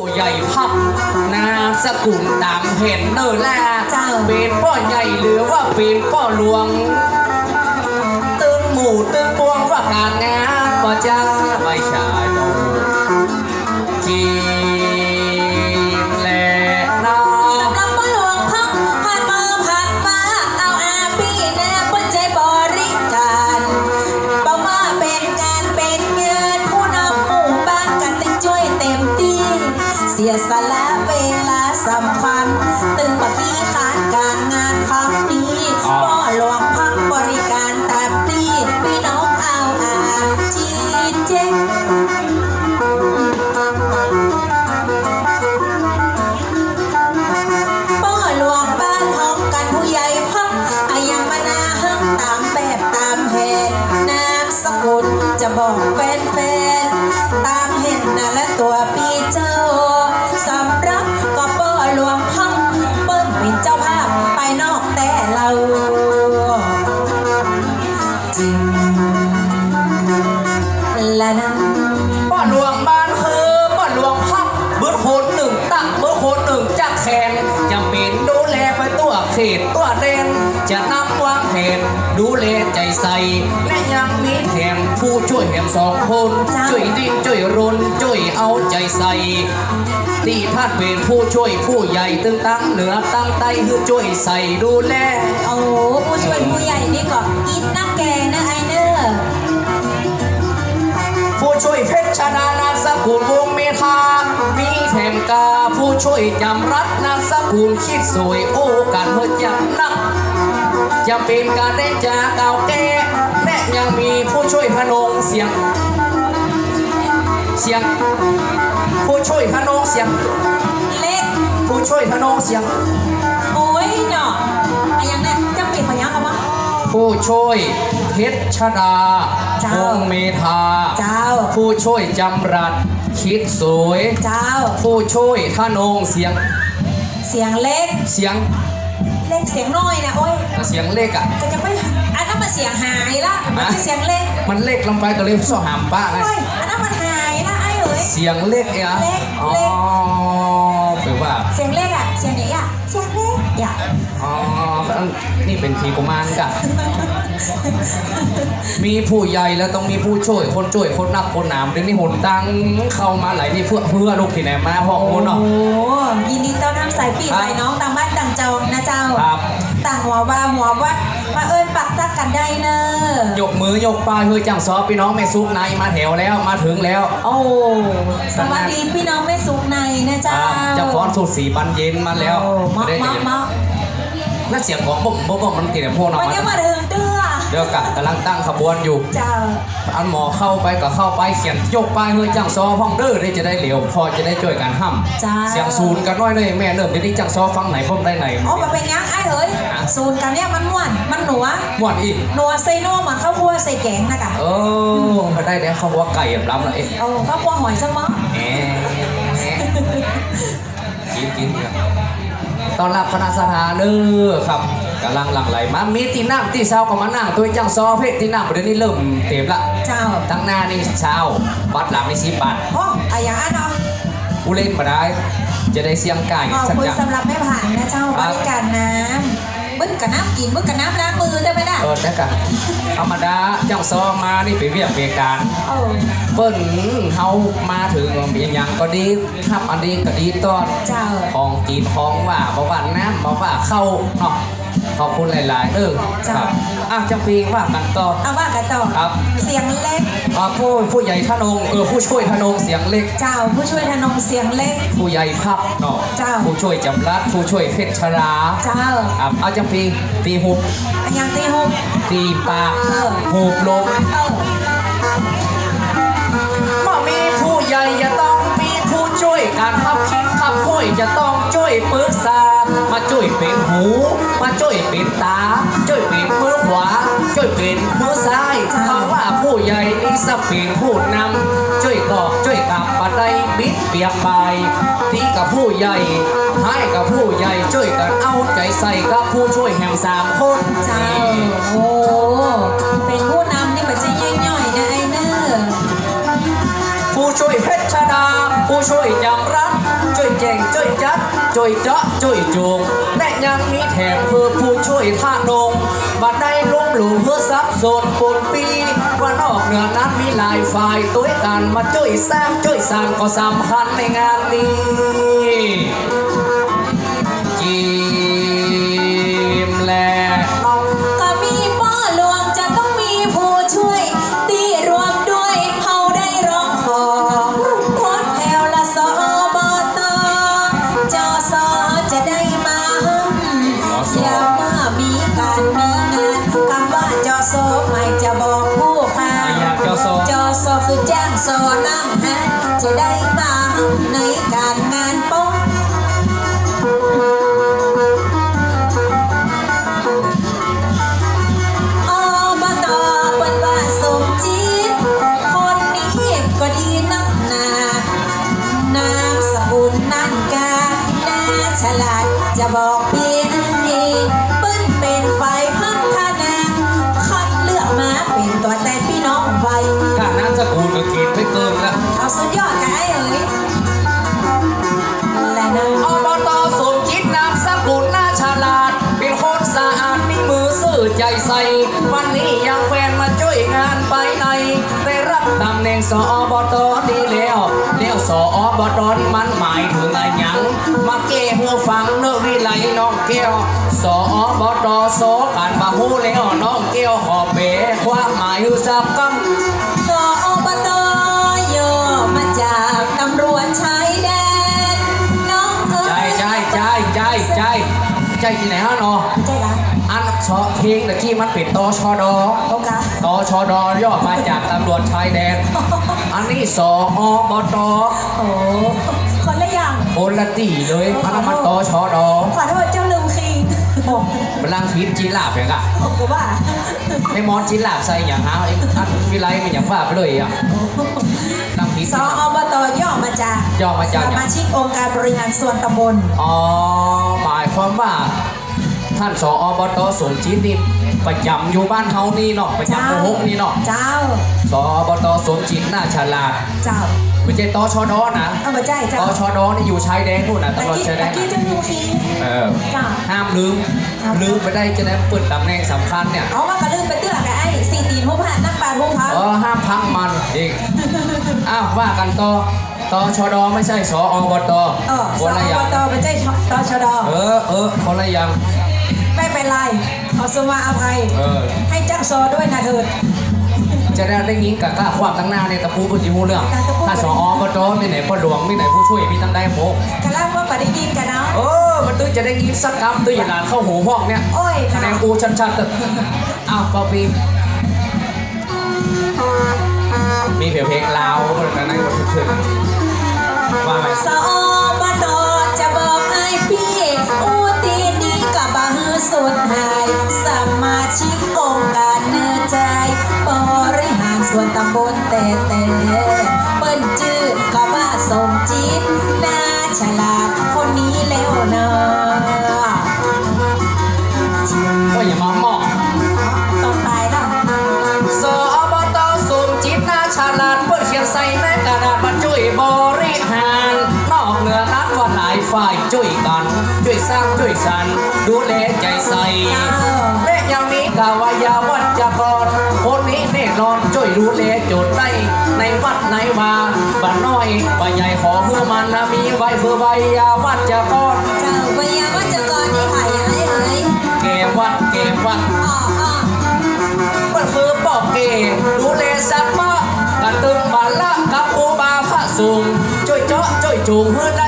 ผู้ใหญ่พับนาสกุลตามเห็นเนอแลเจ้าเป็นพ่อใหญ่หรือว่าเป็นพ่อหลวง ตึงหมู่ตึงปวงว่าการงานก็จะไม่ใช่ บอกแฟน ส่ที่ท่านเป็นผู้ช่วยผู้ใหญ่ตึงตั้งเหนือตั้งใต้คือช่วยใส่ดูแลโอ้โหผู้ช่วยผู้ใหญ่นี่ก็อินนักแกนะไอเนอร์ผู้ช่วยเพชรชานาสกุลวงเมธามีแถมกาผู้ช่วยจำรัดนาสกุลคิดสวยโอ้การเพื่อจังนักจะเป็นการได้จากเก่าแก่และยังมีผู้ช่วยพนงเสียง เสียง ผู้ช่วยพนงเสียง เล็ก ผู้ช่วยพนงเสียง โอ้ยเนาะอะยังเนี่ยจะปิดพยังเอาปะ ผู้ช่วยเพชรชดาเจ้า วงเมธา เจ้า ผู้ช่วยจำรัดคิดสวย เจ้า ผู้ช่วยทนงเสียงเสียงเล็ก เสียงเล็กเสียงน้อยนะโอ้ยเสียงเล็กอะก็จะไม่อันนั้นมันเสียงหายละมันไม่ใช่เสียงเล็กมันเล็กลงไปก็เลยสอหามป้าไงโอ้ยอัน เอ๋ยเสียงเล็กอะเล็กอ๋อเล็กแปลว่า เสียงเล็กอะเสียงไหนอะเสียงเล็กอย่าอ๋ออันนี่เป็นทีกุมารกะมีผู้ใหญ่แล้วต้องมีผู้ช่วย คนช่วย คนนักคนหนามเดี๋ยวนี้หนตังเข้ามาหลายนี่เพื่อเพื่อลูกที่ไหนมาห้องนู้นเนาะโอ้ยินดีต้อนรับสายปีครับสายน้องต่างบ้านต่างเจ้านะเจ้าครับ ต่างหัวว่าหัววัดมาเอิญปักทักกันได้เนอะยกมือยกป้ายเฮ้ยจังซอพี่น้องแม่ซุกในมาแถวแล้วมาถึงแล้ว โอ้สวัสดีพี่น้องแม่สุกในนะคเจ้ารับจะฟ้อนสูตรสีบันเย็นมาแล้วโอ้มาได้มาเห็นมาแล้วเสียงของบ่มบ่มบ่มมันติดในพวกเรามันยังมาถึงเด้อเดี๋ยวกะกำลังตั้งขบวนอยู่เจ้าอันหมอเข้าไปก็เข้าไปเขียนยกป้ายเฮ้ยจังซอห้องเด้อได้จะได้เหลียวพอจะได้ช่วยกันห้ำจ้าเสียงศูนย์กันน้อยเลยแม่เริ่มเดี๋ยวนี้จังซอฟังไหนพ่อมได้ไหนโอ้มาเป็นยังไอ้เอ๋ยอะ สูตรกันเนี่ยมันม่วนมันหนัวม่วนอีก หนัวใส่นัวเหมือนข้าวคั่วใส่แกงนะกะเออมาได้แล้วเขาว่าไก่แบบล้ำแล้วเอ๊ะโอ้ข้าวคั่วหอยซะมั้งแหมแหมกินกินครับตอนรับคณะสถานเด้อครับกำลังหลั่งไหลมามีตีน้ำตีเช้าก็มานั่งตัวจังซอเพชรตีน้ำเดี๋ยวนี้เริ่มเต็มละเจ้าตั้งหน้านี่เช้าบัตรหลังนี่สิบบาทโอ้อะอย่างนั้นเนาะผู้เล่นมาได้จะได้เสียงไก่ขอบสักคุณอย่างสำหรับแม่ผ่านนะเจ้าบริการน้ำ บึ้นกับน้ำกินบึ้นกับน้ำล้างมือได้ไหมล่ะเออได้กันธรรมดาจังซอมานี่ไปเวียกเวียการโอ้เปิ้นเฮามาถึงเบียงหยังก็ดีทำอันดีก็ดีต้อนเจ้าของกินของว่าบอกว่าน้ำบอกว่าเข้าเนาะ ขอบคุณหลาย ๆเด้อจ้ะครับอะจังปีว่ากันต่อ เอาว่ากันต่อครับ เสียงเล็กอะผู้ผู้ใหญ่ทนงเออผู้ช่วยทนงเสียงเล็ก เจ้าผู้ช่วยทนงเสียงเล็ก ผู้ใหญ่พับเนาะจ้ะผู้ช่วยจำรัดผู้ช่วยเพชรชราเจ้าครับเอาจังปีตีหุบอันยังตีหุบตีปากเออหูบลมเออเมื่อมีผู้ใหญ่จะต้องมีผู้ช่วยการขับคิดขับคุยจะต้องช่วยปรึกษา มาช่วยเป็นหู มาช่วยเป็นตา ช่วยเป็นมือขวา ช่วยเป็นมือซ้ายเพราะว่าผู้ใหญ่นี่สเป็นผู้นำช่วยกอกช่วยกลับมาได้บิดเปียกไปที่กับผู้ใหญ่ให้กับผู้ใหญ่ช่วยกันเอาใจใส่กับผู้ช่วยแห่งสามคนเจ้าโอ้เป็นผู้นำนี่มันจะย่อยๆนะไอ้เนอร์ผู้ช่วยเพชรชดาผู้ช่วยจำรั ดจุยเจาะจุยจูงและยังมีแถมเพื่อผู้ช่วยท่านงบัดได้ล้มหลูเพื่อซับโซนปนปีว่านอกเหนือนั้นมีหลายฝ่ายตัวกันมาช่วยสร้างช่วยสร้างก็สำคัญในงานนี้ ลาดจะบอกเพียงให้เปิ้นเป็นฝ่ายพัฒนาคัดเลือกมาเป็นตัวแทนพี่น้องไว้ข้านามสกุลก็เกินไปเกินแล้วเอาสุดยอดกันไอ้เอ๋ยและนะอบตสมจิตนามสกุลน่าฉลาด เป็นคนสะอาดมีมือซื่อใจใสวันนี้ยังแฟนมาช่วยงานไปในได้รับตำแหน่งสอบตดี แล้วแล้อบตมันหมายถึงอะไรหยังมาเก้เพื่อฟังเนื้อวิไลน้องแก้วสอบตสอการมาหูแล้วน้องแก้วขอเปความหมายคือสับกำสอบตโยมาจากตำรวจชายแดนน้องเอ๋ใจยใจใจใจใจใจที่ไหนฮะเนาะใจร้ายอัน ชอเพลงตะกี้มันเป็นตชดโอกาตชดย่อมาจากตำรวจชายแดน อันนี้สอบตโอ้คนละอย่างโคนละตีเลยอันนั้นมันตชดขอโทษเจ้าลืมคีย์โอ้บลังพิษจีลาบอย่างอะกูว่าในมอนจีลาบใส่อย่างฮะไอ้อันวิไลมันอย่างว่าไปเลยอะลังพิษสอบตย่อมาจากย่อมาจากสมาชิกองค์การบริหารส่วนตำบลอ๋อหมายความว่า ท่านสอบตสมจิตนี่ประจำอยู่บ้านเฮานี่เนาะประจำโมหกนี่เนาะเจ้าสอบตสมจิตน่าฉลาดเจ้าไม่ใช่ตชดนะเอามาใจเจ้าตชดนี่อยู่ชายแดนนู่นนะตะตำรวจกี้ชายแดตะนกี้เจ้าลืมคีย์เออเจ้าห้ามลืมครับลืมไปได้จะได้เปิดตำแหน่งสำคัญเนี่ยเอาว่ากระลืมไปเตื้อกับไอ้สี่ตีนหัวผ่านนักปราดหัวพังเออห้ามพังมันเองอ้าวว่ากันต่อตชดไม่ใช่สอบตเออคสนละออย่างบตไม่ใช่ตชดเออเออคนละอย่าง ไม่เป็นไรขอสมาอภัย เออ ให้จ้างซอด้วยนะเถิด จะได้ได้ยินกับกล้าความตั้งหน้าในตะปูปุจิมูเรื่องถ้าสอบตมีไหนพ่อหลวงมีไหนผู้ช่วยมีตั้งได้โมกกะล่างว่าปฏิกินกันเนาะเออมันตื้อจะได้ยินสักคำตื้ออย่างนั้นเข้าหูห้องเนี่ยโอ้ยคะแนนกูชัดๆตึกอ้าวปอปีมีเพลงเพลงลาวแต่นั่นก็ถึงว่าไหมสอบตจะบอางสุดหายสมาชิกองค์การเนื้อใจบริหารส่วนตำบลเตเตเปิ้นจื้อกบ้าสมจิตน่าฉลาดคนนี้แล้วเนะ วยสร้างช่วยสรรดูแลใจใส่และยังมีกาวายาวัดจะกรคนนี้แน่นอนช่วยดูแลโจทย์ได้ในวัดในวาบ้านน้อยบ้านใหญ่ขอเพื่อมันนะมีไว้เพื่อใบยาวัดจะกรเจ้าวิญญาวัจกรนี่ค่ะย่างไรเอ่ยเกวัดเกวัดอ๋ออ๋อมันคือปอกเกดูแลสัตว์ป่ากระตึงบานละกับครูบาพระสูงช่วยเจาะช่วยจูงเพื่อได้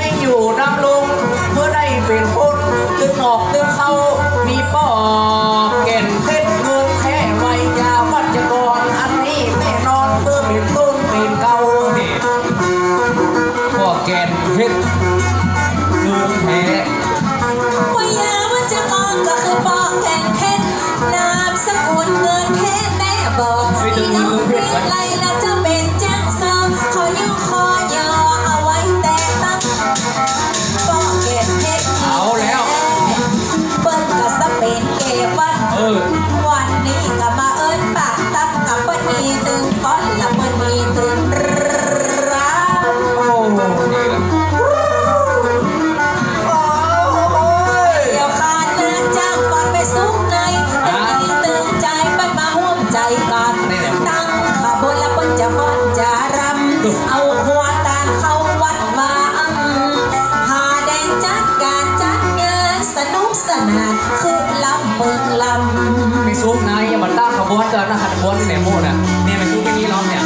อยู่ด อนะฮันบวนที่ไหนโมดอะเนี่ยไม่ซุปไม่มีร้องเนี่ย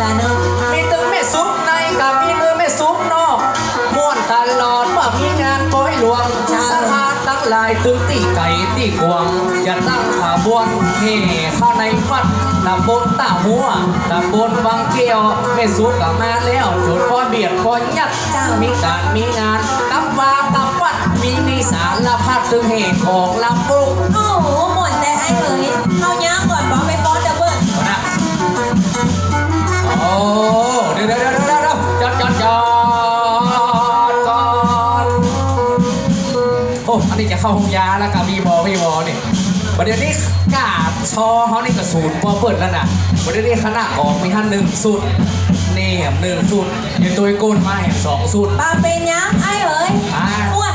ละเนาะมีตึงแม่ซุปในกับมีตึงแม่ซุปนอกม่วนตลอดเมื่อมีงานก้อยหลวงสถานตั้งหลายตึงตีไก่ตีกวงจะตั้งขบวนเฮ่เข้าในวัดตำบลตาหัวตำบลวังเกี้ยวแม่ซุปกับมาแล้วจุดพอเบียดพอยัดเจ้ามีการมีงานกับวากับวัดมีนิสารพัดตึงเหตุของลำปุกโอ้โหหมดแต่ไอ้เอ๋ย เข้าห้องยาแล้วกับมีบอมีบอนี่ประเดี๋ยวนี้กาดชอเขานี่ก็ศูนย์พอเปิดแล้วนะประเดี๋ยวนี้คณะออกมีท่านหนึ่งสุดนี่แหมหนึ่งสุดอยังตัวโกนมาแหมสองสุดปลาเป็นยังไอ้เอ๋ยอ่าอ้วน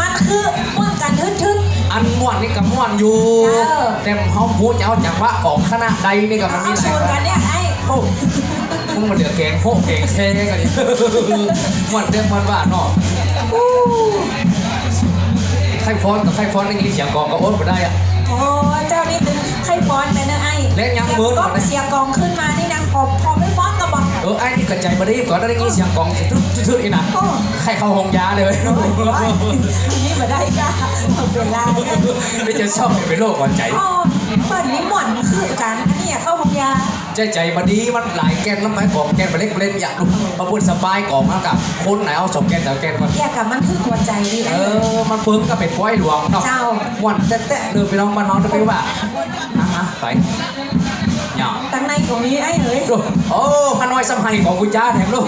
มันคืออ้วนกันทึดอันม่วนนี่กับม่วนอยู่เออแต่เขาพูดจะเอาจากว่าของคณะใดนี่กับๆมันมีเอาหลายชนกันเนี่ยไอ้โอ้มึงมาเดือดแกงโฮแกงแช่กันนี่ม่วนเดือดม่วนว่าเนาะใครฟ้อนกับใครฟ้อนได้ยินเสียงกองก็โอ๊ตมาได้อะโอ้เจ้านี่ตึงใครฟ้อนแต่เนอะไอ้เล่นยังมือก็เสียกองขึ้นมานี่นะพอพอไม่ฟ้อนก็บอกเออไอ้นี่กระจายมาได้ก่อนได้ยินเสียงกองชุดๆอีนะโอ้ใครเข้าห้องยาเลยโอ้ยโอ้ยนี่มาได้จ้าเอาเวลาเนี่ยไม่จะชอบเป็นโรคหัวใจอ๋อเปิดลิ้นหม่อนคือกันอันนี้เข้าห้องยา ใจใจมาดีมันหลายแกนแล้วไปกองแกนไปเล็กไปเล่นอยากดูมาพูดสบายกองมากกับคนไหนเอาสองแกนสามแกนมาแยกกับมันคือหัวใจนี่เอไอ้อมันเพิ่มก็เป็นก้อยหลวงเนาะเจ้าวันแตะๆเดินไปน้องมาน้องจะไปว่าอะฮะไปหยาตั้งในของนี้ไอ้เอ๋ยดูโอ้พน้อยสมัยของคุณจ้าแถมลูก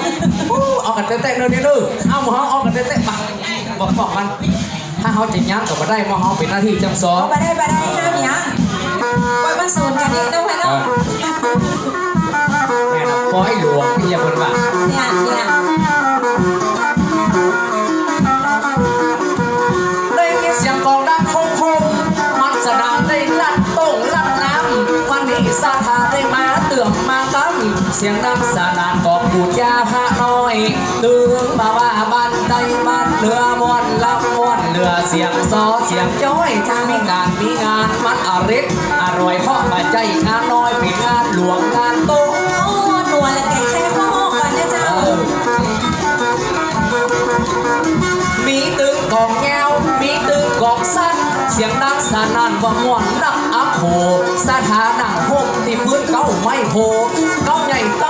เอากันแตะๆเดินนี่ดูเอาหมอเอากันแตะๆไปบอกบอกมันถ้าเขาจะยั้งกับมาได้มาเขาเป็นหน้าที่จำซอเอาไปได้ไปได้ห้ามยังปล่อยมันสูนกันนี่ต้องไปเนาะแม่นะก้อยหลวงพี่ยาเพิ่นว่าเนี่ยเนี่ยได้ยินเสียงกองดังคงคงมันสนามได้ลัดต้งลัดน้ำวันนี้สาธาได้มาเตื่อมมาตั้งเสียงดังสนานกองปูดยาพระน้อยตึงมาว่าบ้านใดบ้านเรือมวนลำมวนเรือเสียงซอเสียงจ้อยถ้ามีการมีงานมันอริดอร่อยเพราะปัจจัยงานน้อยเป็นงานหลวงงานโต กองแงวมีตึงกองสั้น เสียงดังสนั่นว่าม่วนนักอักโหสถานังพกที่พื้นเก้าไม่โหเก้าใหญ่เก้า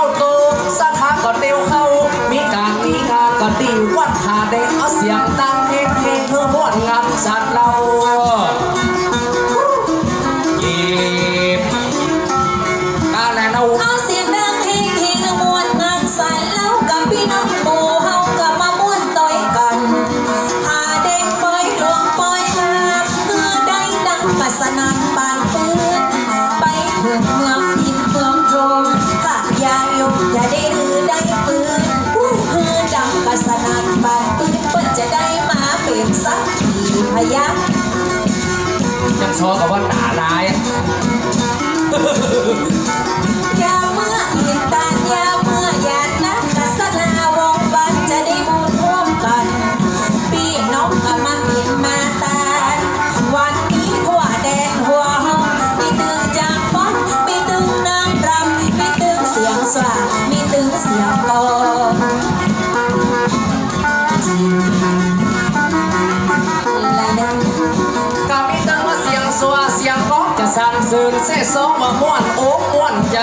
ชอกับว่าด่าร้ายย สั่นสื่นเสสองมาม่วนโอ้ม่วนใจ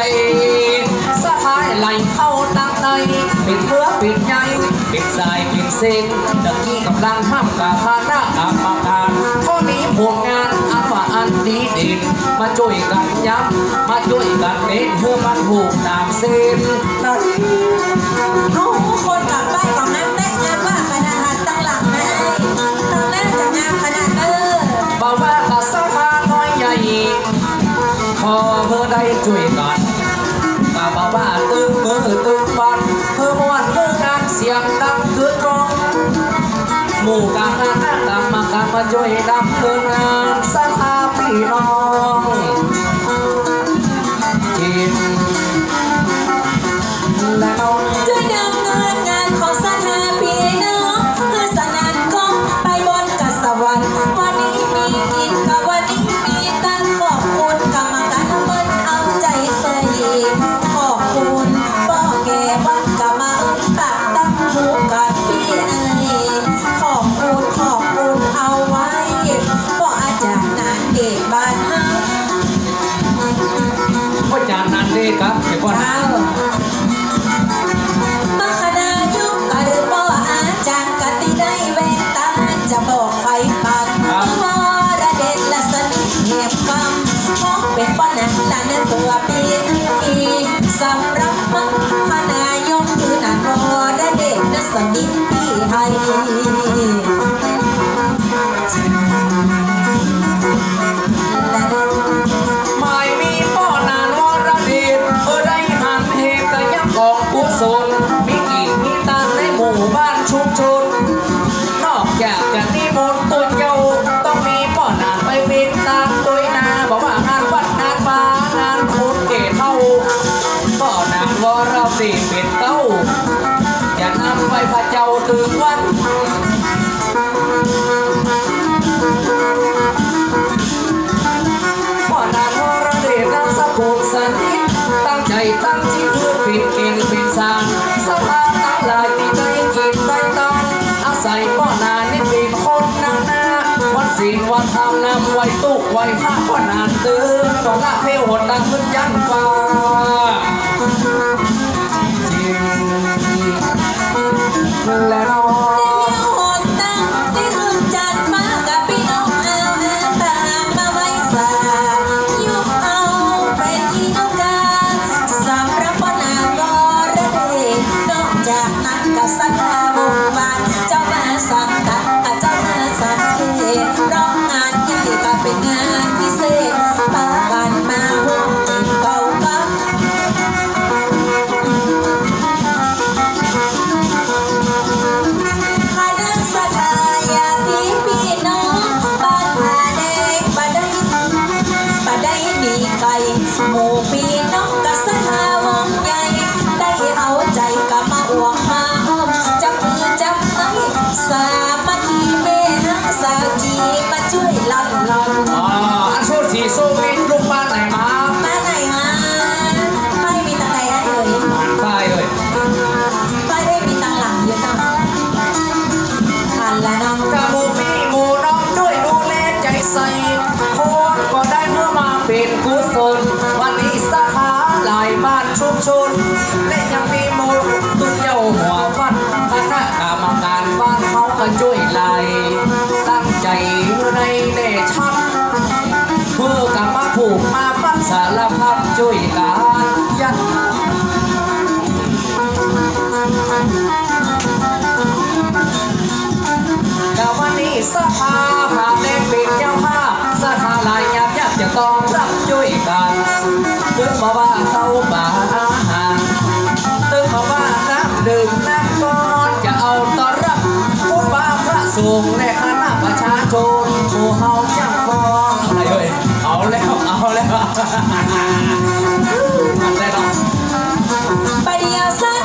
สะพายไหลเข้าตั้งในปิดเพื่อปิดใหญ่ปิดสายปิดเส้นตะกี้กำลังห้ามกาพาหน้ากรรมการข้อนี้ผลงานอันว่าอันดีเด่นมาช่วยกันย้ำมาช่วยกันเน้นเพื่อมันถูกตามเส้นนั่นเอาคนกลับ พอเพื่อได้ช่วยกันก็บอกว่าตึงมือตึงบันเพื่อม่วนเพื่ มู่บ้านชุมชนนอกจากจะนิม 红包 ในคณะประชาชนผู้เฮาจังฟองอะไรเอ่เอาแล้วเอาแล้วมันได้หรอไปเดียวซ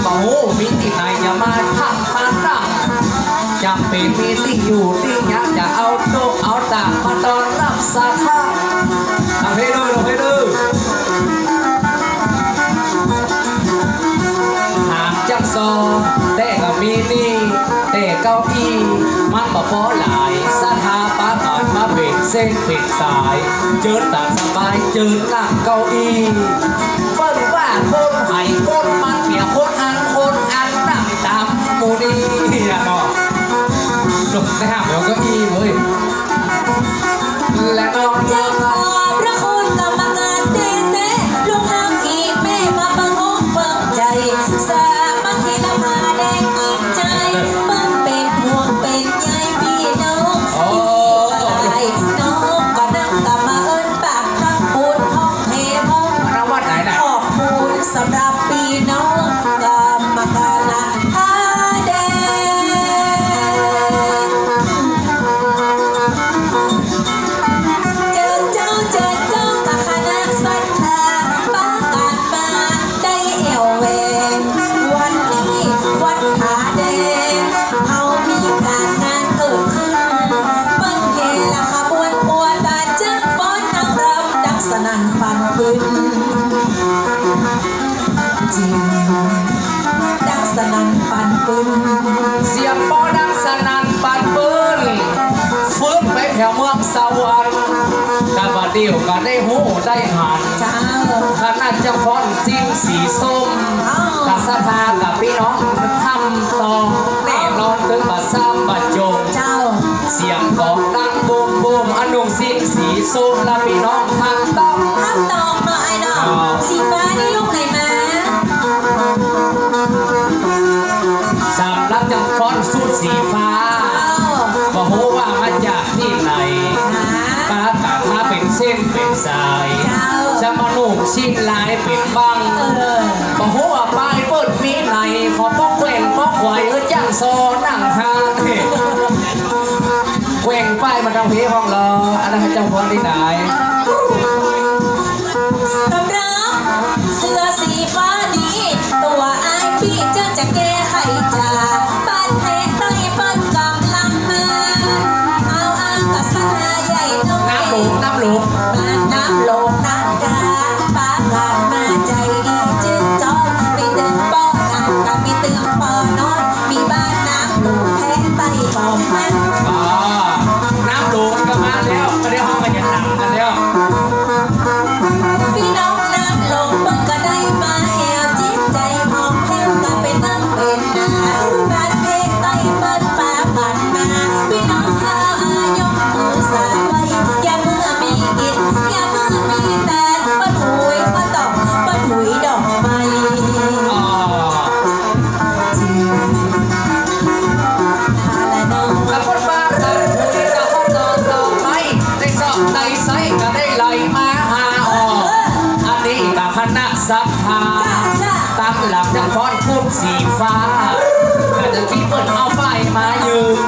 เมามีที่ไหนอย่ามาทักมาตั้งจำเป็นมีที่อยู่ที่ยักอย่เอาโตเอาตามาตอนรับสาขาทำให้ดูวยลให้ดูหากจังซอแต่ก็มีนี่แต่เก้าอี้มันบ่พอหลายสถาปตอนมาเป็ดเส้นเป็ดสาย เจอตาสบายเจอตั้งเก้าอี้ Nó có. เสียงปอดังสนั่นปันปืนฟื้นไปแถวเมืองสวรรค์กาบาเดียวก็ได้หูได้หันเจ้าขนาดจะฟอนจิ้มสีส้มอ้าวกับสภากับพี่น้องทำตอง มานุ่งชิ้นลายปิดบังบ่หัวปลายเปิดมีไหลขอป้องแกว่งป้องไหวเออจ้างโซนั่งหางแกว่งป้ายมาทางพีห้องรออันนั้นให้เจ้าพรที่ไหน สีฟ้าก็จะคิดเปิดเอาไฟมายืน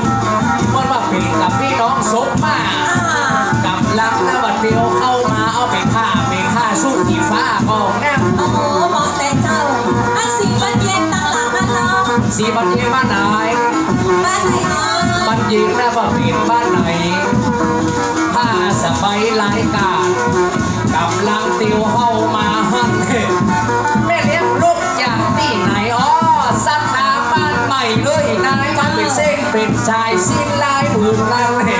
มันว่าเป็นกับพี่น้องสมมาอ่ากับลังนะบัดเดียวเข้ามาเอาไปฆ่าไปฆ่าสู้สีฟ้าก็แน่โอ้โหหมอแต่เจ้าอันสีบันเย็นตั้งหลังอันน้องสีบันเยบ้านไหนบ้านไหนน้องบันยิงนะว่าเป็นบ้านไหนผ้าสบายหลายกาดกับลังเตียวเข้ามา เป็นชายสิ้นลายหมื่นลายเห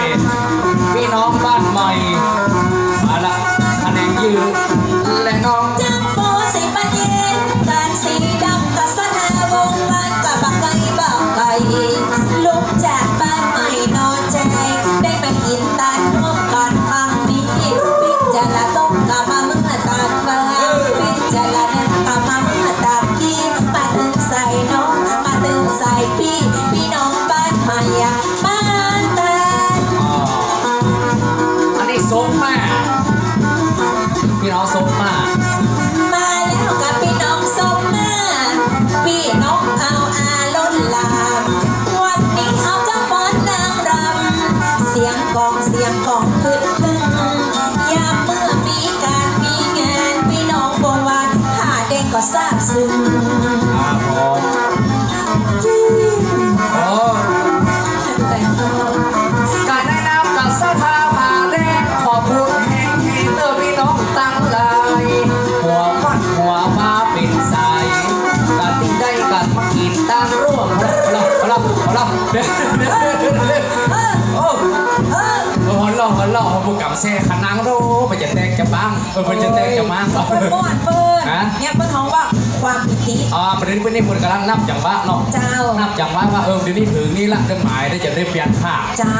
บ้างเออมันจะแตกจะบ้างเปิ้นม่วนเปิ้นฮะเนี่ยเปิ้นท้องว่าความปิติอ่าประเด็นประเด็นคนกำลังนับจังหวะเนาะเจ้านับจังหวะว่าเออเดี๋ยวนี้ถึงนี่ละเรื่องหมายได้จะได้เปลี่ยนผ้าเจ้า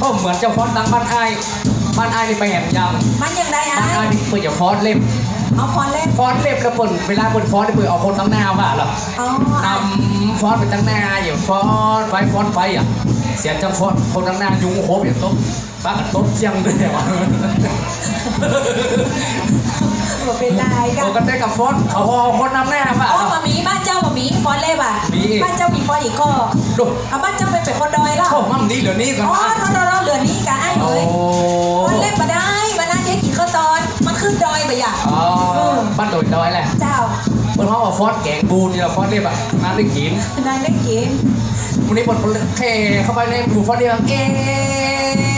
โอ้เหมือนเจ้าฟอนต์ดังบ้านไอ้ายบ้านไอ้ายนี่ไปแหมยำมันยังไงบ้านไอ้ไอ้ายนี่เปิดจะฟอนต์เล็บเอาฟอนเล่นฟอนต์เล็บแล้วเปิดเวลาเปิดฟอนต์นี่เปิดเอาคนตั้งหน้าว่ะเหรออ๋อนำฟอนต์เป็นตั้งหน้าอย่างฟอนต์ไปฟอนต์ไปอะเสียงจังฟอนต์คนตั้งหน้ายุงโคบอย่างต้มป้ากับต้มเจียงด้วยวะ บ่เป็นไรกัโอ้นกันได้กับฟอนต์เขาพอคนนำหน้าว่ะ อ๋อมามีบ้านเจ้ามามีฟอนเล่บ่ะมี บ้านเจ้ามีฟอนอีกก็ดูเอาบ้านเจ้าไปเป็นคนดอยแล้วโอ้มั่มนี่เหลือนี่ก่อนอ๋อนะทอนเราเหลือนี้กันไอ้เลโอ้ยฟอนเล่มาได้วันนั้นเจ๊กินข้าวตอน มันขึ้นดอยไปอย่างอ๋อบ้านโดดดอยแหละเจ้าเปิดห้องว่าฟอนต์แกงบูนี่ละฟอนต์เรียบอะงานได้กินนายเล่นเกมวันนี้บทแค่เข้าไปในหมู่ฟอนต์เดียวเอ๊ะ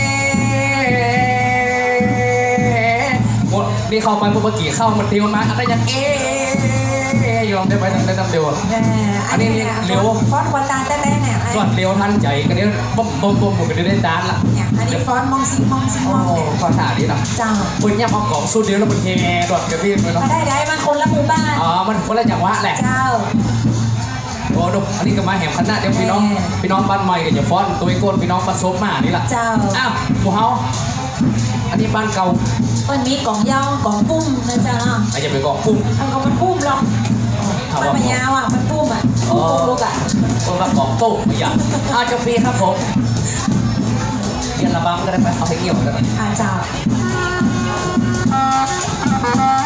นี่เข้าไปเมื่อกี้เข้ามันเดียวมาอะไรอย่างเอ๊ะยอมได้ไปทำได้ทำเดียวแหมอันนี้เร็วฟอนต์ควันตาแต่แรกเนี่ยรวดเร็วทันใจกันนี้ปุ๊บปุ๊บปุ๊บผมก็ได้ด้านละเนี่ยอันนี้ฟอนต์มองซิมองซิมโอ้องเนี่ยขอถ่ายดีนะเจ้าคุณย่ำเอากล่องสู้เดียวแล้วมันเฮดอดกระพี่ไปเนาะมาได้ได้มาคนละหมู่บ้านอ๋อมันคนละจังหวะแหละเจ้าโอ้ดมอันนี้ก็มาแหมคณะเดี๋ยวพี่น้องแหม่พี่น้องบ้านใหม่ก็อย่าฟ้อนตัวไอ้โกนพี่น้องบ้านซบมานี่แหละเจ้าอ้าวหมูเฮา อันนี้บ้านเก่ามันมีกล่องยาวกล่องปุ้มนะจ๊ะเนาะอาจจะเป็นกล่องปุ้งมันก็มันปุ้มหรอกมันไมายาวอะมันปุ้มอะปุ้มลูกอะคนละกองปุ้งไม่อยากอาจจะรีครับผมเรียนระบำก็ได้ไหมเอาไปเกี่ยวกันได้อาจารย์